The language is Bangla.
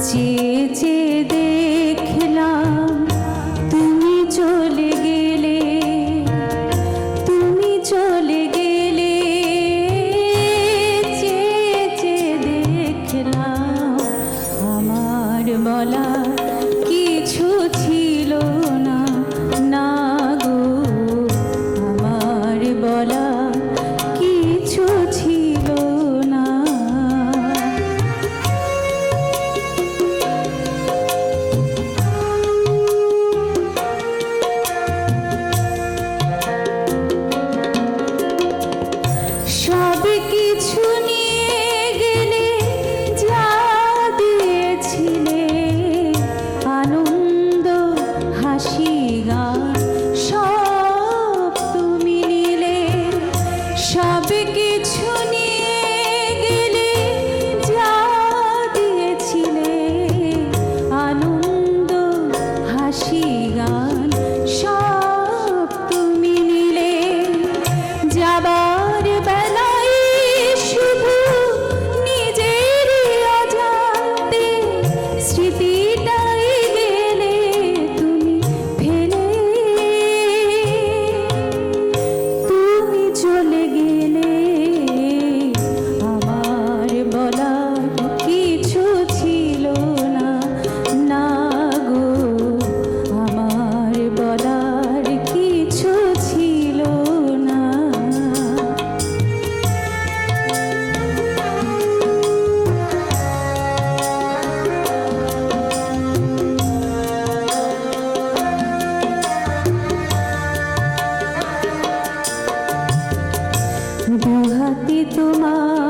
চেয়ে চেয়ে দেখলাম তুমি চলে গেলে তুমি চলে গেলে আমার বলা তোমার